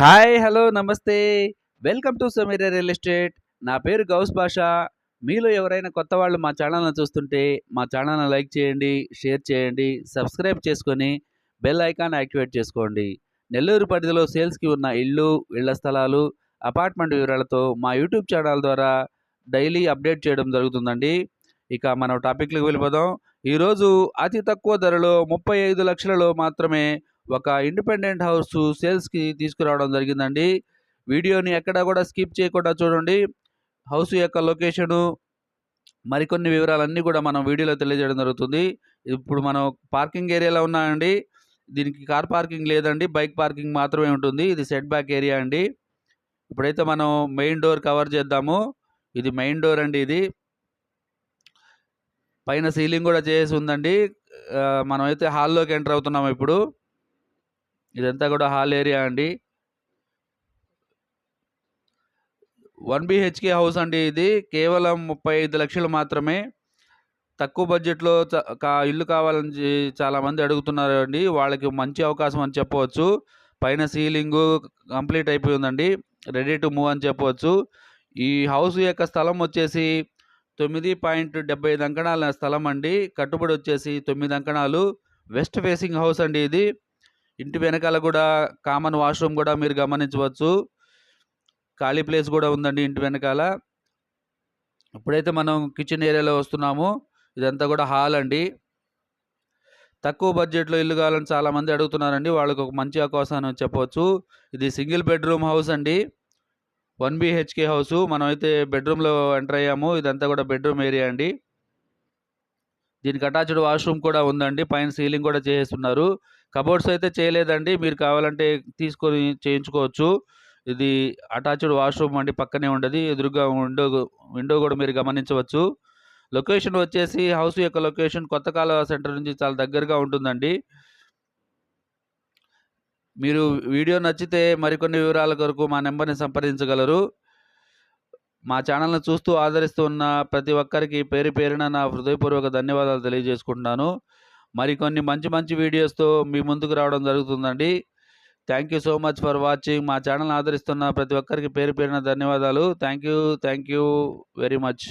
Hi hello నమస్తే. Welcome to Sameera real estate. నా పేరు గౌస్ భాష మీలో ఎవరైనా కొత్త వాళ్ళు మా ఛానల్ని చూస్తుంటే మా ఛానల్ని లైక్ చేయండి షేర్ చేయండి సబ్స్క్రైబ్ చేసుకొని బెల్ ఐకాన్ యాక్టివేట్ చేసుకోండి. నెల్లూరు పరిధిలో సేల్స్కి ఉన్న ఇళ్ళు ఇళ్ళ స్థలాలు అపార్ట్మెంట్ వివరాలతో మా యూట్యూబ్ ఛానల్ ద్వారా డైలీ అప్డేట్ చేయడం జరుగుతుందండి. ఇక మనం టాపిక్లకు వెళ్ళిపోదాం. ఈరోజు అతి తక్కువ ధరలో ముప్పై ఐదు లక్షలలో మాత్రమే ఒక ఇండిపెండెంట్ హౌస్ సేల్స్కి తీసుకురావడం జరిగిందండి. వీడియోని ఎక్కడా కూడా స్కిప్ చేయకుండా చూడండి. హౌస్ యొక్క లొకేషను మరికొన్ని వివరాలన్నీ కూడా మనం వీడియోలో తెలియజేయడం జరుగుతుంది. ఇప్పుడు మనం పార్కింగ్ ఏరియాలో ఉన్నామండి. దీనికి కార్ పార్కింగ్ లేదండి. బైక్ పార్కింగ్ మాత్రమే ఉంటుంది. ఇది సెట్ బ్యాక్ ఏరియా అండి. ఇప్పుడైతే మనం మెయిన్ డోర్ కవర్ చేద్దాము. ఇది మెయిన్ డోర్ అండి ఇది. పైన సీలింగ్ కూడా చేసి ఉందండి. మనమైతే హాల్లోకి ఎంటర్ అవుతున్నాం ఇప్పుడు. ఇదంతా కూడా హాల్ ఏరియా అండి. వన్ బిహెచ్కే హౌస్ అండి ఇది. కేవలం ముప్పై ఐదు లక్షలు మాత్రమే. తక్కువ బడ్జెట్లో కా- ఇల్లు కావాలని చాలామంది అడుగుతున్నారు అండి వాళ్ళకి మంచి అవకాశం అని చెప్పవచ్చు. పైన సీలింగు కంప్లీట్ అయిపోయి ఉందండి రెడీ టు మూవ్ అని చెప్పవచ్చు. ఈ హౌస్ యొక్క స్థలం వచ్చేసి తొమ్మిది పాయింట్ డెబ్బై ఐదు అంకణాల స్థలం అండి. కట్టుబడి వచ్చేసి తొమ్మిది అంకణాలు. వెస్ట్ ఫేసింగ్ హౌస్ అండి ఇది. ఇంటి వెనకాల కూడా కామన్ వాష్రూమ్ కూడా మీరు గమనించవచ్చు. ఖాళీ ప్లేస్ కూడా ఉందండి ఇంటి వెనకాల. ఇప్పుడైతే మనం కిచెన్ ఏరియాలో వస్తున్నాము. ఇదంతా కూడా హాల్ అండి. తక్కువ బడ్జెట్లో ఇల్లు కావాలని చాలామంది అడుగుతున్నారండి. వాళ్ళకి ఒక మంచి అవకాశం అని చెప్పవచ్చు. ఇది సింగిల్ బెడ్రూమ్ హౌస్ అండి. వన్ బిహెచ్కే హౌస్ మనం అయితే బెడ్రూమ్లో ఎంటర్ అయ్యాము. ఇదంతా కూడా బెడ్రూమ్ ఏరియా అండి. దీనికి అటాచ్డ్ వాష్రూమ్ కూడా ఉందండి. పైన సీలింగ్ కూడా చేసేస్తున్నారు. కబోర్డ్స్ అయితే చేయలేదండి. మీరు కావాలంటే తీసుకొని చేయించుకోవచ్చు. ఇది అటాచ్డ్ వాష్రూమ్ అండి. పక్కనే ఉండదు. ఎదురుగా విండో విండో కూడా మీరు గమనించవచ్చు. లొకేషన్ వచ్చేసి హౌస్ యొక్క లొకేషన్ కొత్త కాలువ సెంటర్ నుంచి చాలా దగ్గరగా ఉంటుందండి. మీరు వీడియో నచ్చితే మరికొన్ని వివరాల కొరకు మా నెంబర్ని సంప్రదించగలరు. మా ఛానల్ని చూస్తూ ఆదరిస్తూ ఉన్న ప్రతి ఒక్కరికి పేరు పేరున నా హృదయపూర్వక ధన్యవాదాలు తెలియజేసుకుంటున్నాను. మరికొన్ని మంచి మంచి వీడియోస్తో మీ ముందుకు రావడం జరుగుతుందండి. Thank you so much for watching మా ఛానల్ ఆదరిస్తున్న ప్రతి ఒక్కరికి పేరు పేరున ధన్యవాదాలు. Thank you thank you very much